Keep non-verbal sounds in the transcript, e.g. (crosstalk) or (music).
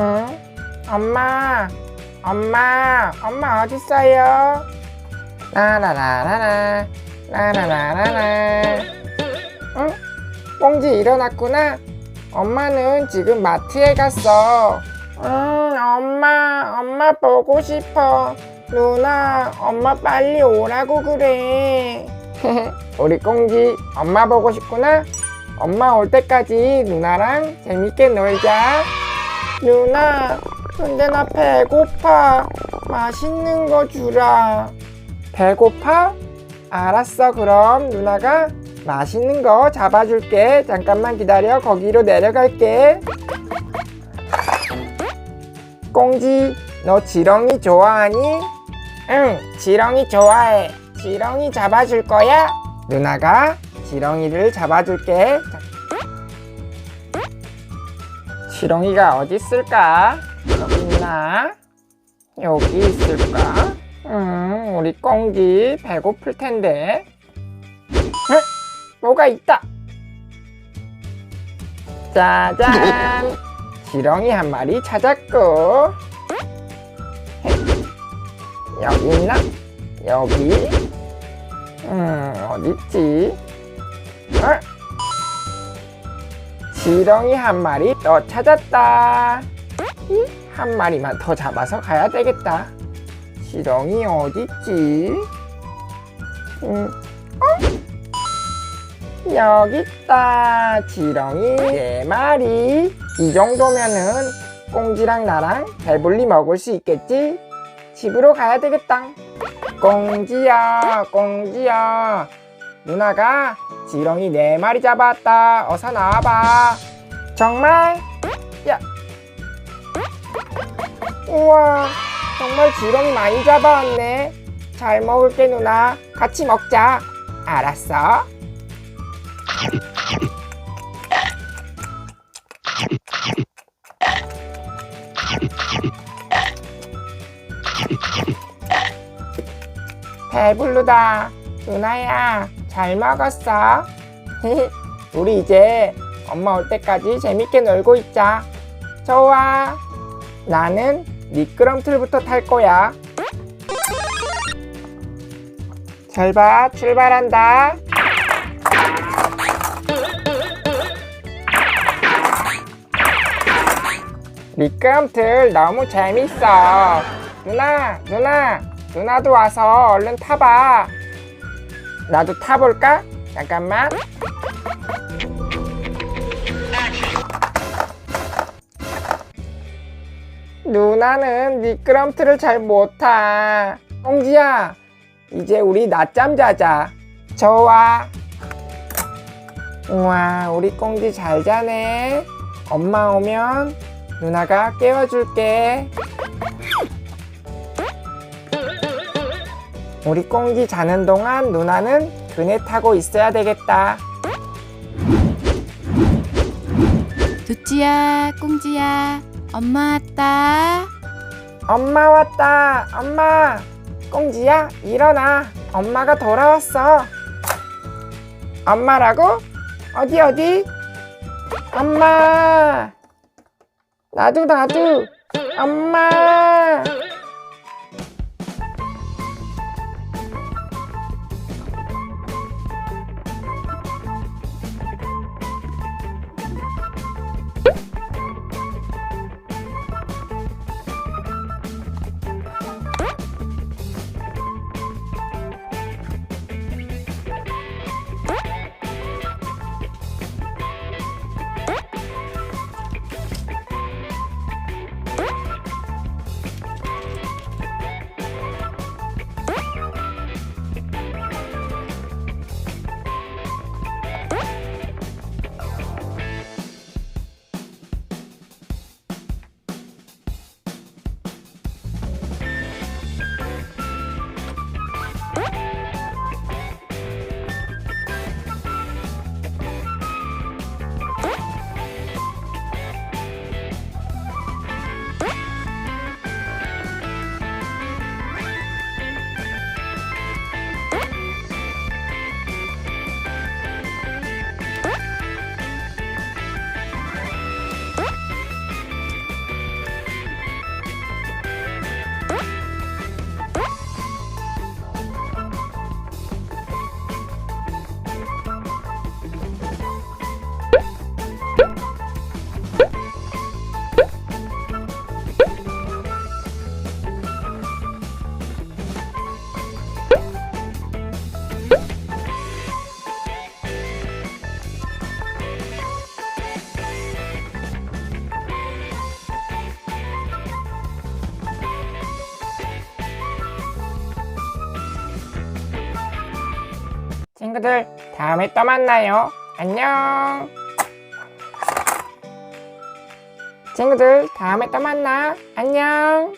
응? 엄마, 엄마, 엄마 어딨어요? 라라라라라, 라라라라라. 응? 꽁지 일어났구나. 엄마는 지금 마트에 갔어. 응, 엄마, 엄마 보고 싶어. 누나, 엄마 빨리 오라고 그래. (laughs) 우리 꽁지, 엄마 보고 싶구나. 엄마 올 때까지 누나랑 재밌게 놀자. 누나, 근데 나 배고파. 맛있는 거 주라. 배고파? 알았어, 그럼 누나가 맛있는 거 잡아줄게. 잠깐만 기다려. 거기로 내려갈게. 꽁지, 너 지렁이 좋아하니? 응, 지렁이 좋아해. 지렁이 잡아줄 거야? 누나가 지렁이를 잡아줄게. 지렁이가 어디 있을까? 여기 있나? 여기 있을까? 음, 우리 꽁지 배고플 텐데. 응? 뭐가 있다. 짜잔! 지렁이 한 마리 찾았고. 여기 있나? 여기? 음, 어딨지? 어? 지렁이 한 마리 더 찾았다. 이? 한 마리만 더 잡아서 가야 되겠다. 지렁이 어딨지? 음, 어? 여기 있다. 지렁이 네 마리. 이 정도면은 꽁지랑 나랑 배불리 먹을 수 있겠지? 집으로 가야 되겠다. 꽁지야, 꽁지야. 누나가 지렁이 네 마리 잡았다. 어서 나와봐. 정말? 야. 우와, 정말 지렁이 많이 잡아왔네. 잘 먹을게, 누나. 같이 먹자. 알았어. 배불르다. 누나야, 잘 먹었어. (laughs) 우리 이제 엄마 올 때까지 재밌게 놀고 있자. 좋아. 나는 미끄럼틀부터 탈 거야. 잘 봐, 출발한다. 미끄럼틀 너무 재밌어. 누나, 누나, 누나도 와서 얼른 타봐. 나도 타볼까? 잠깐만. 누나는 미끄럼틀을 잘 못 타. 꽁지야, 이제 우리 낮잠 자자. 좋아. 우와, 우리 꽁지 잘 자네. 엄마 오면 누나가 깨워줄게. 우리 꽁지 자는 동안 누나는 그네 타고 있어야 되겠다. 두찌야, 꽁지야, 엄마 왔다. 엄마 왔다. 엄마. 꽁지야, 일어나. 엄마가 돌아왔어. 엄마라고? 어디 어디? 엄마. 나도 나도. 엄마. 친구들 다음에 또 만나요. 안녕. 친구들 다음에 또 만나. 안녕.